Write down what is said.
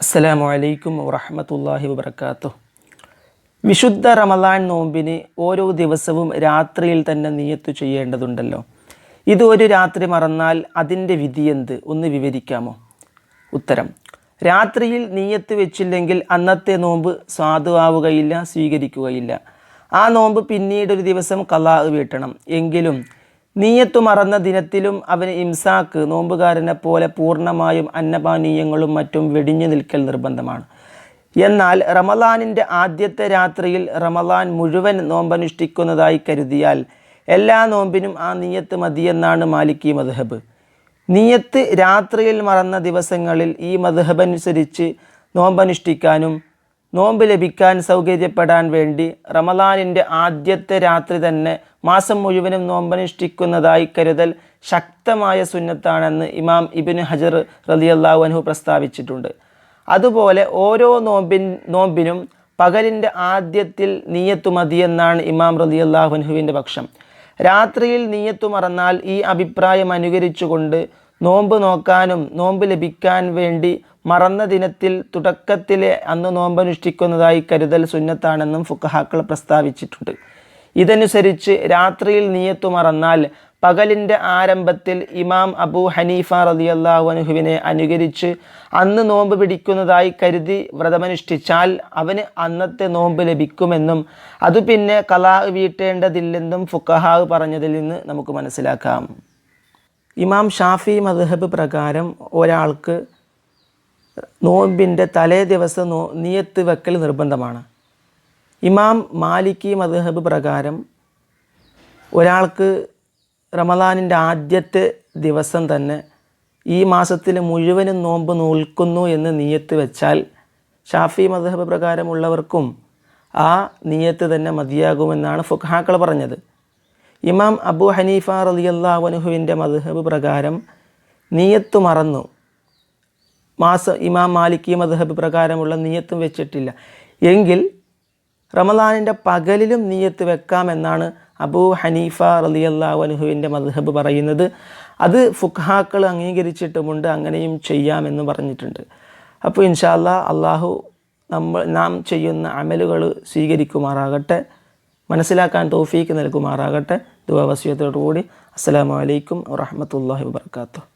അസ്സലാമു അലൈക്കും വറഹമത്തല്ലാഹി വബർക്കാത്തു വിശുദ്ധ റമദാൻ നോമ്പിന് ഓരോ ദിവസവും രാത്രിയിൽ തന്നെ നിയത്ത് ചെയ്യേണ്ടതുണ്ടല്ലോ. ഇത് ഒരു രാത്രി മറന്നാൽ അതിന്റെ വിധി എന്ത്? ഒന്ന് വിവരിക്കാമോ? ഉത്തരം. രാത്രിയിൽ നീയത്ത് വെച്ചില്ലെങ്കിൽ അന്നത്തെ നോമ്പ് സാധുവാവുകയില്ല സ്വീകരിക്കുകയില്ല. ആ നോമ്പ് പിന്നീടൊരു ദിവസം കലാ വീട്ടണം. എങ്കിലും നീയത്തു മറന്ന ദിനത്തിലും അവന് ഇംസാക്ക് നോമ്പുകാരനെ പോലെ പൂർണമായും അന്നപാനീയങ്ങളും മറ്റും വെടിഞ്ഞു നിൽക്കൽ നിർബന്ധമാണ്. എന്നാൽ റമലാനിന്റെ ആദ്യത്തെ രാത്രിയിൽ റമലാൻ മുഴുവൻ നോമ്പനുഷ്ഠിക്കുന്നതായി കരുതിയാൽ എല്ലാ നോമ്പിനും ആ നീയത്ത് മതിയെന്നാണ് മാലിക്കി മദ്ഹബ് നീയത്ത് രാത്രിയിൽ മറന്ന ദിവസങ്ങളിൽ ഈ മദ്ഹബ് അനുസരിച്ച് നോമ്പനുഷ്ഠിക്കാനും നോമ്പ് ലഭിക്കാൻ സൗകര്യപ്പെടാൻ വേണ്ടി റമലാനിന്റെ ആദ്യത്തെ രാത്രി തന്നെ മാസം മുഴുവനും നോമ്പനുഷ്ഠിക്കുന്നതായി കരുതൽ ശക്തമായ സുന്നത്താണെന്ന് ഇമാം ഇബിൻ ഹജർ റലിയല്ലാഹു അൻഹു പ്രസ്താവിച്ചിട്ടുണ്ട്. അതുപോലെ ഓരോ നോമ്പിൻ നോമ്പിനും പകലിന്റെ ആദ്യത്തിൽ നീയത്തു മതിയെന്നാണ് ഇമാം റലിയല്ലാഹു അൻഹുവിന്റെ പക്ഷം. രാത്രിയിൽ നീയത്തു മറന്നാൽ ഈ അഭിപ്രായം അനുകരിച്ചുകൊണ്ട് നോമ്പ് നോക്കാനും നോമ്പ് ലഭിക്കാൻ വേണ്ടി മറന്ന ദിനത്തിൽ തുടക്കത്തിലെ അന്ന് നോമ്പനുഷ്ഠിക്കുന്നതായി കരുതൽ സുന്നത്താണെന്നും ഫുക്കഹാക്കൾ പ്രസ്താവിച്ചിട്ടുണ്ട്. ഇതനുസരിച്ച് രാത്രിയിൽ നീയത്തു മറന്നാൽ പകലിന്റെ ആരംഭത്തിൽ ഇമാം അബൂ ഹനീഫ റലിയല്ലാഹു അനുഹുവിനെ അനുകരിച്ച് അന്ന് നോമ്പ് പിടിക്കുന്നതായി കരുതി വ്രതമനുഷ്ഠിച്ചാൽ അവന് അന്നത്തെ നോമ്പ് ലഭിക്കുമെന്നും അത് പിന്നെ കലാ വീട്ടേണ്ടതില്ലെന്നും ഫുക്കഹാവ് പറഞ്ഞതിൽ നിന്ന് നമുക്ക് മനസ്സിലാക്കാം. ഇമാം ഷാഫി മദ്ഹബ് പ്രകാരം ഒരാൾക്ക് നോമ്പിന്റെ തലേ ദിവസം നോ നിയത്ത് വെക്കൽ നിർബന്ധമാണ്. ഇമാം മാലിക്കി മദ്ഹബ് പ്രകാരം ഒരാൾക്ക് റമദാനിന്റെ ആദ്യത്തെ ദിവസം തന്നെ ഈ മാസത്തിൽ മുഴുവനും നോമ്പ് നോൽക്കുന്നു എന്ന് നീയത്ത് വെച്ചാൽ ഷാഫി മദ്ഹബ് പ്രകാരമുള്ളവർക്കും ആ നീയത്ത് തന്നെ മതിയാകുമെന്നാണ് ഫുഖാക്കൾ പറഞ്ഞത്. ഇമാം അബു ഹനീഫ റലിയല്ലാവനുഹുവിന്റെ മധുഹബ് പ്രകാരം നീയത്ത് മറന്നു. മാസ ഇമാം മാലിക്കി മധുഹബ് പ്രകാരമുള്ള നീയത്തും വെച്ചിട്ടില്ല. എങ്കിൽ റമദാനിന്റെ പകലിലും നീയത്ത് വെക്കാമെന്നാണ് അബൂ ഹനീഫ റലിയല്ലാവനുഹുവിന്റെ മധുഹബ് പറയുന്നത്. അത് ഫുഖാക്കൾ അംഗീകരിച്ചിട്ടുമുണ്ട് അങ്ങനെയും ചെയ്യാമെന്ന് പറഞ്ഞിട്ടുണ്ട്. അപ്പോൾ ഇൻഷാല്ല അള്ളാഹു നമ്മൾ നാം ചെയ്യുന്ന അമലുകൾ സ്വീകരിക്കുമാറാകട്ടെ. മനസ്സിലാക്കാൻ തോഫീക്ക് നൽകുമാറാകട്ടെ. ദുവാവസ്യത്തോടു കൂടി അസ്സാം വലൈക്കും വാഹമത്തല്ലാഹി വാത്തു